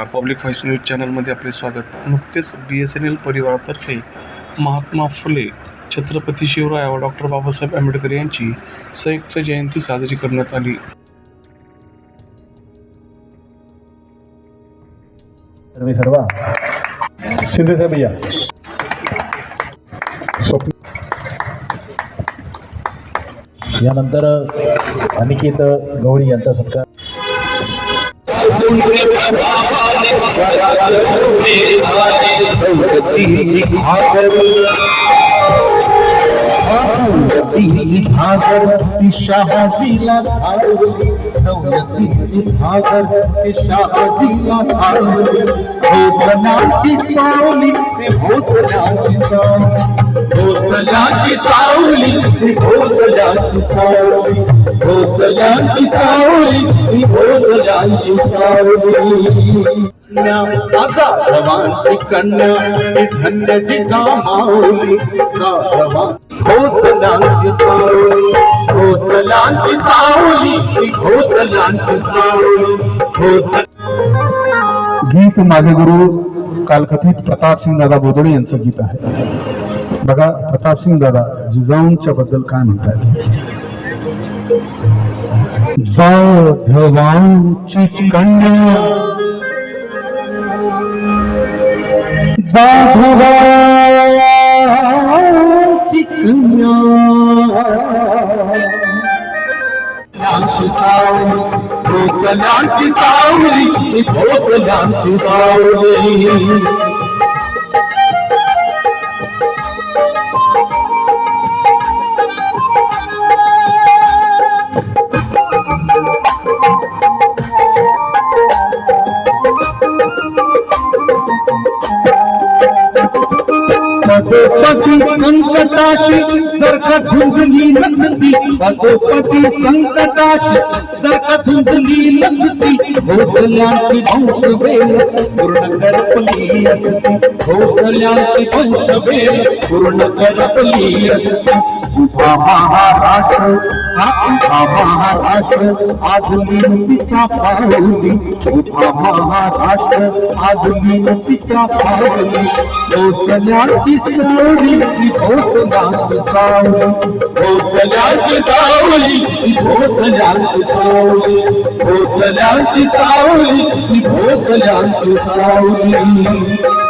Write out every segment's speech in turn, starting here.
नमस्कार public voice news चॅनलमध्ये आपले स्वागत. नुकतेच बी एस एन एल परिवारातर्फे महात्मा फुले छत्रपती शिवराय व डॉक्टर बाबासाहेब आंबेडकर यांची संयुक्त जयंती साजरी करण्यात आली. शिंदे साहेब या. यानंतर अनिकेत गवळी यांचा सत्कार. Thank you. ती शहाजीला घालवली दौलतीची घागर ती शहाजीला घालवली सावली ती भोसल्याची सावली भोसल्याची सावली ती भोसल्याची सावली भोसल्याची सावली ती भोसल्याची सावली कन्या साधवांची कन्या ती धन्याची सामावली साधवां घोसलांची सावली घोसलांची सावली घोसलांची सावली घोसला गीत माझे गुरु कालकथित प्रतापसिंग दादा बोदडे यांचं गीत आहे. बघा प्रतापसिंग दादा जिजाऊंच्या बद्दल काय म्हणतात जाधवांची कन्या ਸਾਧੂਆ ਚਿਕਨਾ ਲਾਂਚ ਸਾਉਣੀ ਭੋਗ ਲਾਂਚ ਸਾਉਣੀ ਭੋਗ ਲਾਂਚ ਸਾਉਣੀ Oh, पदोपदी संकटाशी जर का झुंजली नसती पदोपदी संकटाशी जर का झुंजली नसती भोसल्यांची वंश वंशवेल पूर्ण करपली असती भोसल्यांची वंश वंशवेल पूर्ण करपली असती. उभा महाराष्ट्र हा उभा महाराष्ट्र आज विनंतीच्या पावली उभा महाराष्ट्र आज विनंतीच्या पावली भोसल्यांची सावली भोसल्याची सावली भोसल्याची सावली भोसल्याची सावली भोसल्याची सावली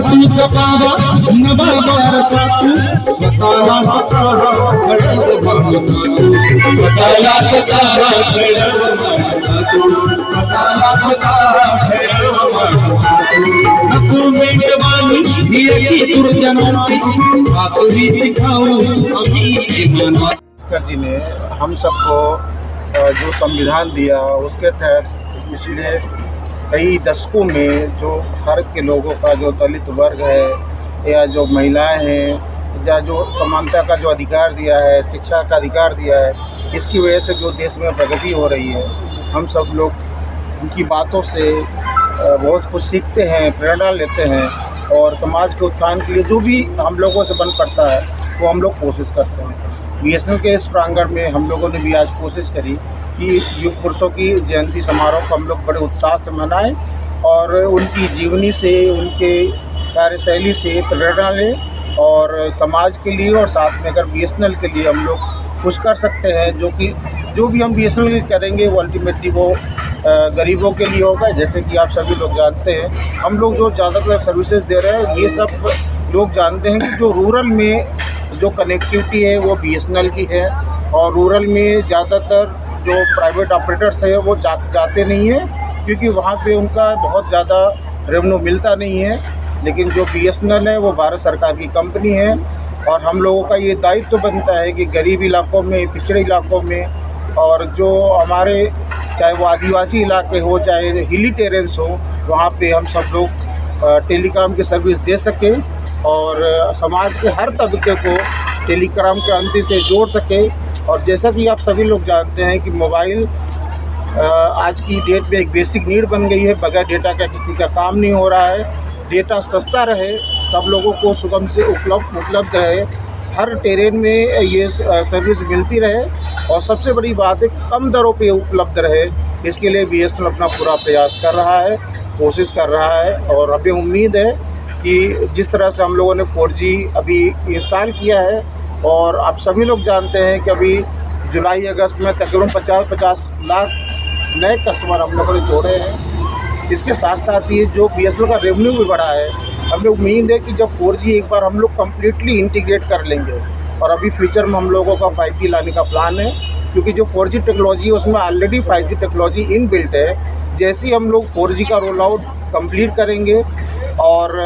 बाबा न बाबा रसा तू स्वतःला स्वतः घडव माणसा तू स्वतःला स्वतः घडव माणसा तू स्वतःला स्वतः घडव माणसा तू नको मेजवानी ही अशी दुर्जनाची आतुरी दिखाऊ आम्ही इमानात अंबेडकर जी ने हम सबको जो संविधान दिया, उसके तहत पिछले कई दशकों में जो भारत के लोगों का जो दलित वर्ग है, या जो महिलाएँ हैं, या जो समानता का जो अधिकार दिया है, शिक्षा का अधिकार दिया है, इसकी वजह से जो देश में प्रगति हो रही है, हम सब लोग उनकी बातों से बहुत कुछ सीखते हैं, प्रेरणा लेते हैं, और समाज के उत्थान के लिए जो भी हम लोगों से बन पड़ता है, वो हम लोग कोशिश करते हैं। बी के इस प्रांगण में हम लोगों ने भी आज कोशिश करी कि युग पुरुषों की जयंती समारोह को हम लोग बड़े उत्साह से मनाएँ और उनकी जीवनी से, उनके कार्यशैली से प्रेरणा लें और समाज के लिए और साथ में अगर बीएसएनएल के लिए हम लोग कुछ कर सकते हैं, जो कि, जो भी हम बी एस करेंगे, वो अल्टीमेटली वो गरीबों के लिए होगा। जैसे कि आप सभी लोग जानते हैं, हम लोग जो ज़्यादातर सर्विसेज़ दे रहे हैं, ये सब लोग जानते हैं कि जो रूरल में जो कनेक्टिविटी है, वो बीएसएनएल की है और रूरल में ज़्यादातर जो प्राइवेट ऑपरेटर्स है वो जा, जाते नहीं हैं क्योंकि वहाँ पे उनका बहुत ज़्यादा रेवेन्यू मिलता नहीं है। लेकिन जो बी है वो भारत सरकार की कंपनी है और हम लोगों का ये दायित्व तो बनता है कि गरीब इलाकों में पिछड़े इलाकों में और जो हमारे चाहे वो आदिवासी इलाके हो चाहे हिली टेरेंस हो वहाँ पे हम सब लोग टेलीकॉम की सर्विस दे सकें और समाज के हर तबके को टेलीकॉम के अंति से जोड़ सके। और जैसा कि आप सभी लोग जानते हैं कि मोबाइल आज की डेट में एक बेसिक नीड बन गई है, बगैर डेटा का किसी का काम नहीं हो रहा है। डेटा सस्ता रहे, सब लोगों को सुगम से उपलब्ध उपलब्ध रहे। हर टेरेन में ये सर्विस मिलती रहे और सबसे बड़ी बात है, कम दरों पे उपलब्ध रहे। इसके लिए बी एस अपना पूरा प्रयास कर रहा है, कोशिश कर रहा है और हमें उम्मीद है कि जिस तरह से हम लोगों ने 4G अभी इंस्टॉल किया है और आप सभी लोग जानते हैं कि अभी जुलाई, अगस्त में तकरीबन पचास पचास लाख नए कस्टमर हम लोगों ने जोड़े हैं। इसके साथ साथ ये जो बी का रेवेन्यू भी बढ़ा है, हमें उम्मीद है कि जब 4G एक बार हम लोग कम्प्लीटली इंटीग्रेट कर लेंगे और अभी फ्यूचर में हम लोगों का 5G लाने का प्लान है, क्योंकि जो 4G टेक्नोलॉजी है, उसमें already 5G technology in built है। जैसे ही हम लोग 4G का रोल आउट कंप्लीट करेंगे और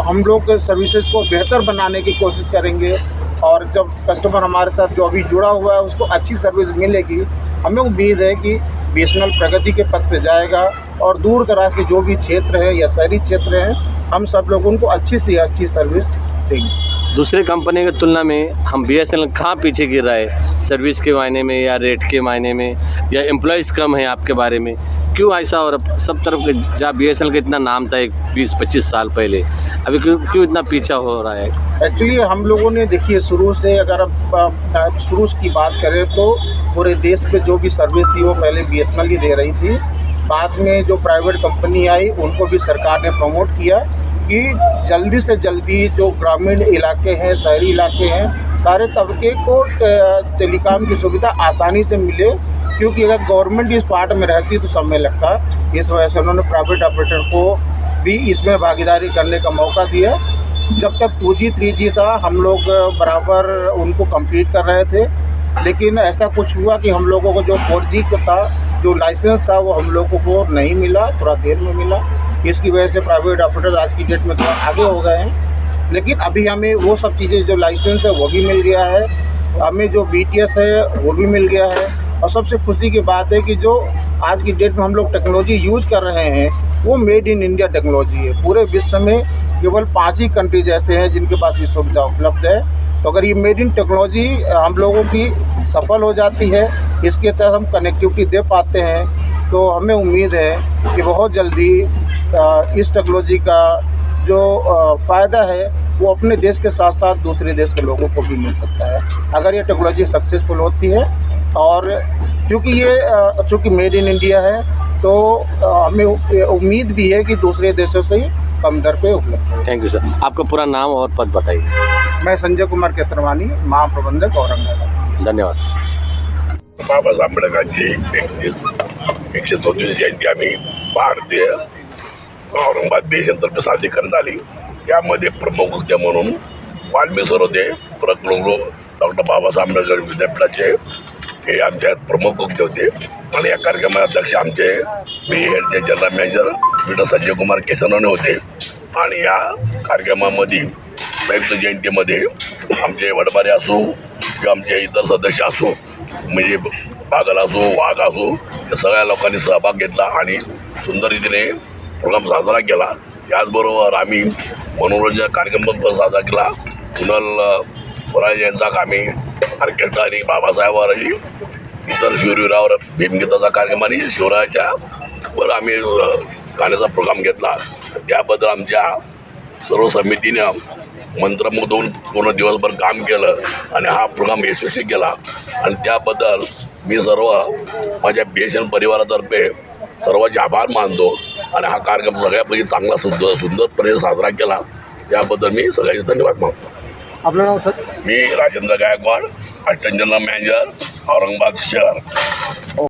हम लोग सर्विसेज़ को बेहतर बनाने की कोशिश करेंगे और जब कस्टमर हमारे साथ जो अभी जुड़ा हुआ है, उसको अच्छी सर्विस मिलेगी, हमें उम्मीद है कि बीएसएनएल प्रगति के पथ पे जाएगा और दूर दराज के जो भी क्षेत्र हैं या शहरी क्षेत्र हैं, हम सब लोग उनको अच्छी से अच्छी सर्विस देंगे। दूसरे कंपनी की तुलना में हम बी एस एन एल कहाँ पीछे गिर रहा है? सर्विस के मायने में या रेट के मायने में? या एम्प्लॉयज़ कम है आपके बारे में? क्यों ऐसा और सब तरफ़ के जहाँ बी एस एल का इतना नाम था एक बीस, पच्चीस साल पहले, अभी क्यों क्यों इतना पीछा हो रहा है? एक्चुअली हम लोगों ने देखिए, शुरू से अगर अब शुरू की बात करें तो पूरे देश पे जो भी सर्विस थी, वो पहले बीएसएनएल ही दे रही थी। बाद में जो प्राइवेट कंपनी आई, उनको भी सरकार ने प्रमोट किया कि जल्दी से जल्दी जो ग्रामीण इलाके हैं, शहरी इलाके हैं, सारे तबके को टेलीकॉम की सुविधा आसानी से मिले। क्योंकि अगर गवर्नमेंट इस पार्ट में रहती तो समय लगता। इस वजह से उन्होंने प्राइवेट ऑपरेटर को भी इसमें भागीदारी करने का मौका दिया। जब तक टू जी, थ्री जी था, हम लोग बराबर उनको कंप्लीट कर रहे थे। लेकिन ऐसा कुछ हुआ कि हम लोगों को जो फोर जी था, जो लाइसेंस था, वो हम लोगों को नहीं मिला, थोड़ा देर में मिला। इसकी वजह से प्राइवेट ऑपरेटर आज की डेट में थोड़ा आगे हो गए हैं। लेकिन अभी हमें वो सब चीज़ें, जो लाइसेंस है, वो भी मिल गया है। हमें जो बीटीएस है, वो भी मिल गया है। और सबसे खुशी की बात है कि जो आज की डेट में हम लोग टेक्नोलॉजी यूज़ कर रहे हैं, वो मेड इन इंडिया टेक्नोलॉजी है। पूरे विश्व में केवल पाँच ही कंट्रीज़ ऐसे हैं जिनके पास ये सुविधा उपलब्ध है। तो अगर ये मेड इन टेक्नोलॉजी हम लोगों की सफल हो जाती है, इसके तहत हम कनेक्टिविटी दे पाते हैं तो हमें उम्मीद है कि बहुत जल्दी इस टेक्नोलॉजी का जो फ़ायदा है, वो अपने देश के साथ साथ दूसरे देश के लोगों को भी मिल सकता है। अगर ये टेक्नोलॉजी सक्सेसफुल होती है और क्योंकि ये चूँकि मेड इन इंडिया है तो हमें उम्मीद भी है कि दूसरे देशों से ही कम दर पे उपलब्ध है थैंक यू सर आपका पूरा नाम और पद बताइए। मैं संजय कुमार केसरवानी महाप्रबंधक औरंगाबाद। धन्यवाद। बाबा साहब बाबासाहेब आंबेडकरांची एकतीस एकशे चौतीस जयंती आम्ही भारतीय औरंगाबाद देशांतर्फे साजरी करण्यात आली. त्यामध्ये प्रमुख वक्ते म्हणून वाल्मी सर होते प्रकुलगुरू डॉक्टर बाबासाहेब आंबेडकर विद्यापीठाचे हे आमचे प्रमुख वक्ते होते. आणि या कार्यक्रमाचे अध्यक्ष आमचे B हेडचे general manager mister Sanjay Kumar Kesanwane होते. आणि या कार्यक्रमामध्ये संयुक्त जयंतीमध्ये आमचे वडबारे असो किंवा आमचे इतर सदस्य असो म्हणजे बागल असो वाघ असो या सगळ्या लोकांनी सहभाग घेतला आणि सुंदर रीतीने प्रोग्राम साजरा केला. त्याचबरोबर आम्ही मनोरंजन कार्यक्रम पण साजरा केला. कुणाल पराज यांचा आम्ही हरकत आणि बाबासाहेबांवरही. इतर शिवरावर भीमगीताचा कार्यक्रम आणि शिवरायाच्या वर आम्ही गाण्याचा प्रोग्राम घेतला. त्याबद्दल आमच्या सर्व समितीनं मंत्रमुग्ध दोन पूर्ण दिवसभर काम केलं आणि हा प्रोग्राम यशस्वी केला. आणि त्याबद्दल मी सर्व माझ्या बी एस एन परिवारातर्फे सर्वांचे आभार मानतो आणि हा कार्यक्रम सगळ्यापैकी चांगला सुंदर सुंदरपणे साजरा केला. त्याबद्दल मी सगळ्यांचे धन्यवाद मानतो. आपलं नाव सर? मी राजेंद्र गायकवाड अटेंड मॅनेजर औरंगाबाद शहर.